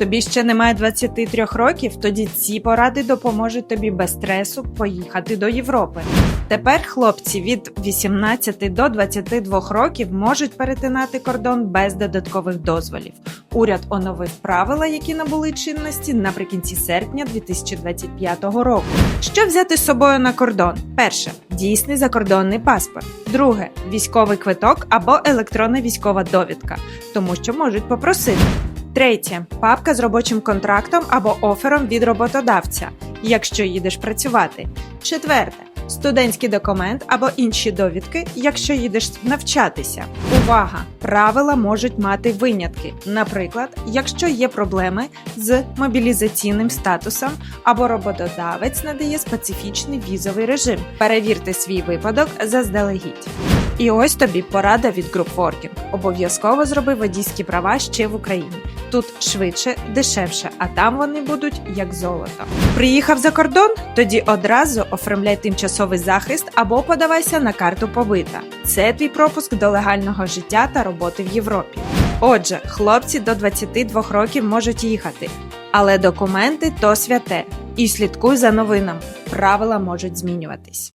Тобі ще немає 23 років, тоді ці поради допоможуть тобі без стресу поїхати до Європи. Тепер хлопці від 18 до 22 років можуть перетинати кордон без додаткових дозволів. Уряд оновив правила, які набули чинності наприкінці серпня 2025 року. Що взяти з собою на кордон? Перше дійсний закордонний паспорт. Друге військовий квиток або електронна військова довідка, тому що можуть попросити. Третє папка з робочим контрактом або офером від роботодавця, якщо їдеш працювати. Четверте студентський документ або інші довідки, якщо їдеш навчатися. Увага! Правила можуть мати винятки. Наприклад, якщо є проблеми з мобілізаційним статусом або роботодавець надає специфічний візовий режим. Перевірте свій випадок заздалегідь. І ось тобі порада від Group Working. Обов'язково зроби водійські права ще в Україні. Тут швидше, дешевше, а там вони будуть як золото. Приїхав за кордон? Тоді одразу оформляй тимчасовий захист або подавайся на карту побита. Це твій пропуск до легального життя та роботи в Європі. Отже, хлопці до 22 років можуть їхати, але документи то святе. І слідкуй за новинами. Правила можуть змінюватись.